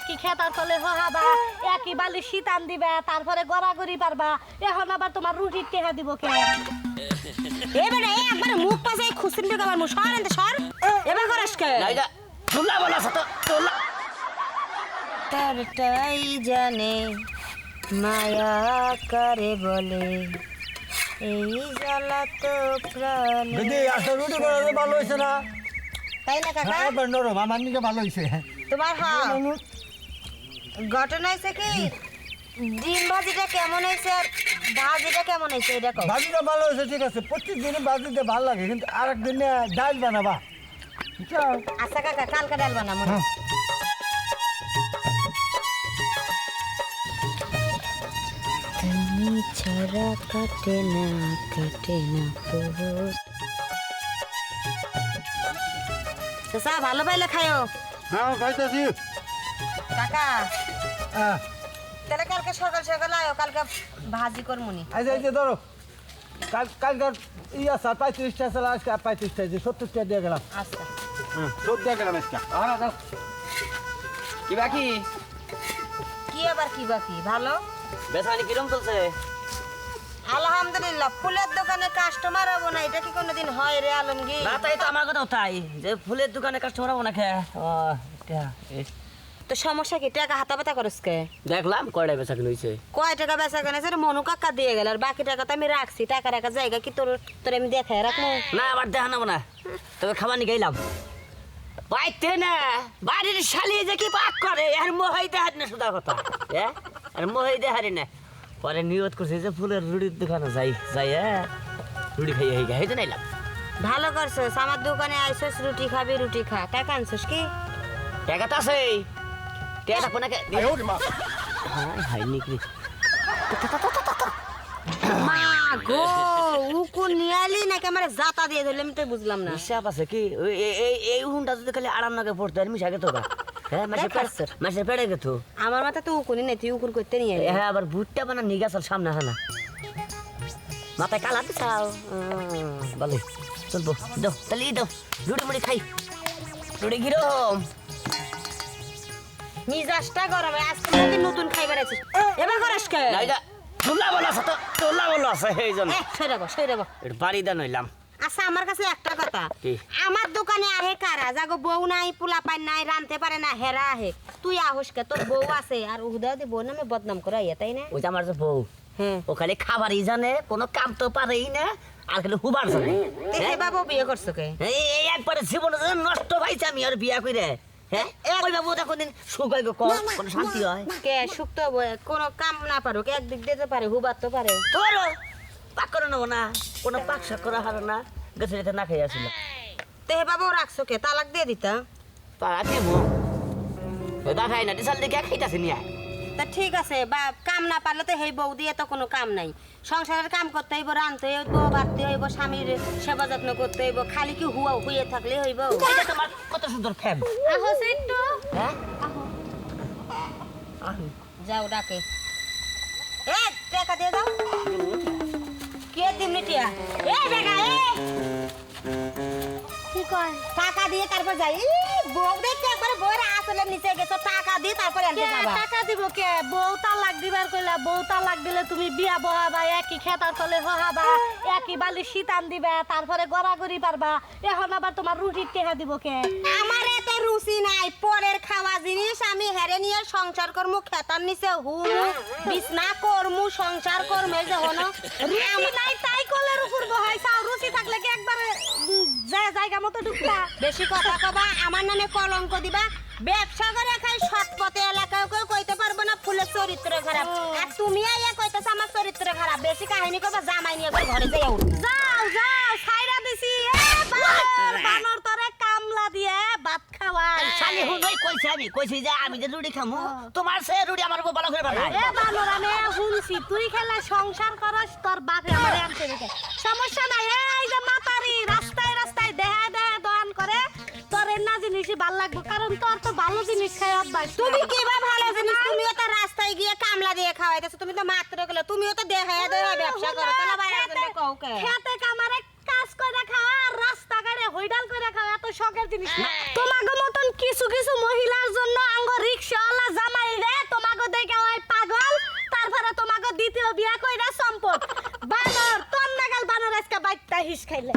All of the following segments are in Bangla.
একই খেতার তলে হহাবা একই বালি শীতান দিবা তারপরে গড়াগড়ি পারবা। এখন আবার তোমার রুটির টেহা দিব কে? এবারে এই একবার মুখ পাশে দিকে আমার মুখ। সর এনতে সর। এবার করাস কে? তোলা বলা তো তোলা। তারটাই জানে মায়া কারে বলে। এই জ্বালা তো প্রাণে। দিদি আসলে রুটি ভালো হয়েছে না? তাই না কাকা? হ্যাঁ নিকে ভালো হয়েছে তোমার হ্যাঁ ঘটনা হয়েছে কি? ডিম ভাজিটা কেমন হয়েছে আর ভাজিটা কেমন হয়েছে এটা কও ভাজিটা ভালো হয়েছে ঠিক আছে। প্রত্যেক দিনে ভাজিতে ভালো লাগে কিন্তু আর একদিনে ডাল বানাবা। বুঝছ আচ্ছা কাকা কালকে ডাল বানাবো। হ্যাঁ। তুমি ছাড়া কাটে না কাটে না পোষ চাচা ভালো পাইলে খায়ো হ্যাঁ খাইতেছি। কাকা হ্যাঁ। তাহলে কালকে সকাল সকাল আয়ো কালকে ভাজি করমুনি। এই যে এই যে ধরো কাল কালকার ইয়া স্যার পঁয়ত্রিশটা স্যার আজকে পঁয়ত্রিশটা যে সত্তরটা দিয়ে গেলাম। আচ্ছা। সত্তর দিয়ে গেলাম আজকে কি বাকি? কি আবার কি বাকি? ভালো? বেসানি কিরম চলছে? আলহামদুলিল্লাহ ফুলের দোকানে কাস্টমার হব না এটা কি কোনোদিন হয় রে আলমগীর? না তাই তো আমার কথাও তাই যে ফুলের দোকানে কাস্টমার হব না খেয়ে তো সমস্যা কি? টাকা হাতা পাতা করস কে? দেখলাম কয়টা বেচা কিনে হয়েছে কয় টাকা বেচা কেন মনু কাকা দিয়ে গেল আর বাকি টাকা তো আমি রাখছি। টাকা রাখার জায়গা কি তোর তোর আমি দেখাই রাখব? না আবার দেখা নেব না। তবে খাবার নিয়ে গেলাম। বাইতে না বাড়ির শালি যে কি পাক করে আর মোহাই দেহার না সুদা কথা। হ্যাঁ আর মোহাই দেহারি না। পরে নিয়ত করছে যে ফুলের রুটির দোকানে যাই যাই হ্যাঁ রুটি খাই হয়ে গেছে নাইলাম ভালো করছিস আমার দোকানে আইসস রুটি খাবি রুটি খা। টাকা আনছিস কি? টাকা তো আছে টাকা আপনাকে হ্যাঁ হাই নিকরি মা গো উকু নিয়ালি নাকি আমার জাতা দিয়ে ধরলে আমি তো বুঝলাম না। হিসাব আছে কি? এই এই উহুনটা যদি খালি আরাম নাকে পড়তো আর মিশাকে তো। হ্যাঁ মাসে দেখাস তোর। মাসে পেড়ে গেত। আমার মাথা তো উকুনি নাই তুই উকুন করতে নিয়ে হ্যাঁ আবার ভুট্টা বানা নিয়ে গেছাল সামনে হ্যাঁ না। মাথায় কালা দিছাও ভালো চলবো দাও তাহলে দাও রুটি মুড়ি খাই। রুটি কিরম মিজাজটা গরমে আজকে নতুন খাইবার আছিস এবার করাস কে? তোলা বলো আছে তো তোলা বলো আছে এই জন্য। বাড়ি দা নইলাম। আচ্ছা আমার কাছে একটা কথা? আমার দোকানে আহে কারা? যাগো বউ নাই পোলা পাই নাই রানতে পারে না হেরা আহে। তুই আহস কে? তোর বউ আছে আর উহুদা দি বউ নামে বদনাম করাইয়া তাই না? ওই যে আমার যে বউ হ্যাঁ। ও খালি খাবারই জানে কোনো কাম তো পারেই না আর খালি হুবার জানে। দেখে বাবু বিয়ে করছ কে? এই একবারে জীবনে নষ্ট পাইছে আমি আর বিয়া করে হ্যাঁ? ওই বাবু দেখো দিন সুখ হয় কম কোনো শান্তি হয়? কে সুক্ত কোনো কাম না পারো কে একদিক দিতে পারে হুবার তো পারে। তোর পাক করে নেব না কোনো পাক শাক করা হারে না গেছে যেতে না খেয়ে আসিল। তেহে বাবু রাখছো কে? তালাক দিয়ে দিতা। তারা কি মো দেখাই না দিশাল দেখে খাইতাছি নিয়ে? তা ঠিক আছে বা কাম না পারলে তো সেই বউ দিয়ে তো কোনো কাম নাই। সংসারের কাম করতে হইব রানতে হইব বাড়তে হইব স্বামীর সেবা যত্ন করতে হইব খালি কি হুয়া হুয়ে থাকলে হইব? এটা তোমার কত সুন্দর ফ্যান। আহো সেন্টু। হ্যাঁ? যাও ডাকে। এ টাকা দিয়ে দাও। কে দিমনি টিয়া? এ টাকা এ। কি কয়? টাকা দিয়ে তারপর যাই। ই, বউ দেখতে টাকা দিয়ে আনতে যাবা। টাকা দিব কে? বউ তালাক দিবার কইলা বউ তালাক দিলে তুমি বিয়া বহাবা একই খেতার তলে হহাবা একই বালি শীতান দিবা তারপরে গড়াগড়ি পারবা। এখন আবার তোমার রুটির টেহা দিব কে? আমার এত রুচি নাই পরের খাওয়া জিনিস আমি হেরে নিয়ে সংসার করমু খেতার নিচে হুমু বিছনা করমু সংসার করমু এই যে হনো। রুচি নাই তাই কলের উপর বহাইছাও রুচি থাকলে কি একবারে জায়গা মতো ঢুকবা? বেশি কথা কবা আমার নামে কলঙ্ক দিবা ব্যবসা করে খাই সৎ পথে এলাকায় কেউ কইতে পারব না ফুলের চরিত্র খারাপ। আর তুমি আইয়া কইতেছ আমার চরিত্র খারাপ। বেশি কাহিনী জামাই নিয়ে একবার ঘরে যাই যাও যাও ছাইরা দিছি। এ বানর বানর তোরে কামলা দিয়ে ভাত খাওয়াই। শালি হুনই কইছে আমি কইছি যে আমি যে রুটি খামু তোমার সে রুটি আমার বউ ভালো করে এ বানর আমি শুনছি তুই খেলা সংসার করস তোর বাপে আমার আনতে সমস্যা নাই। এই যে মাতারি বেশি ভালো লাগবে কারণ তোর তো ভালো জিনিস খাই অভ্যাস। তুমি কি বা ভালো জিনিস? তুমিও তো রাস্তায় গিয়ে কামলা দিয়ে খাওয়াইতেছো তুমি তো মাত্র গেলো তুমিও তো দেখাইয়া দেওয়া ব্যবসা করো তাহলে বাইরে জন্য কও কে? খেতে কামারে কাজ করে খাওয়া আর রাস্তা গাড়ে হইডাল করে খাওয়া এত শখের জিনিস। না তোমাগো মতন কিছু কিছু মহিলার জন্য আঙ্গ রিক্সাওয়ালা জামাই রে তোমাগো দেখে ওই পাগল তারপরে তোমাগো দ্বিতীয় বিয়া কইরা সম্পদ। বানর তোর নাগাল বানর আজকে বাইকটা হিস খাইলে।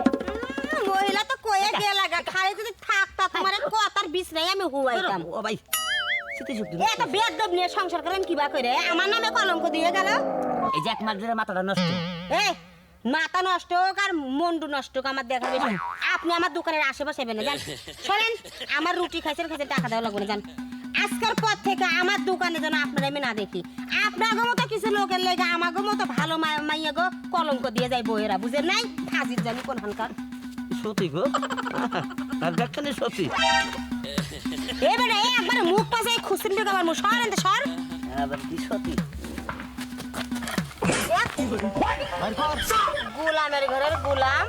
হুয়াইতাম। ও ভাই। বেদব নিয়ে সংসার করেন কিবা করে আমার নামে কলঙ্ক দিয়ে গেল। এই যে এক মাস ধরে মাথাটা নষ্ট। মাথা নষ্ট হোক আর মন্ডু নষ্ট হোক আমার আপনি আমার দোকানের আশেপাশে বেন জান শোনেন আমার রুটি খাইছেন খাইছেন টাকা দেওয়া লাগবে না জান আজকের পর থেকে আমার দোকানে যেন আপনার আমি না দেখি। আপনার মতো কিছু লোকের লেগে আমাকে মতো ভালো মাইয়া গো কলঙ্ক দিয়ে যায় বইয়েরা বুঝেন নাই? ফাজির জানি কোন হানকার সত্যি গো? আর দেখছেন সত্যি এবারে একবার মুখ পাশে খুশিন ঢুকে আমার মুখ সর এনতে সর। আবার কি সতী? গোলামের ঘরের গোলাম।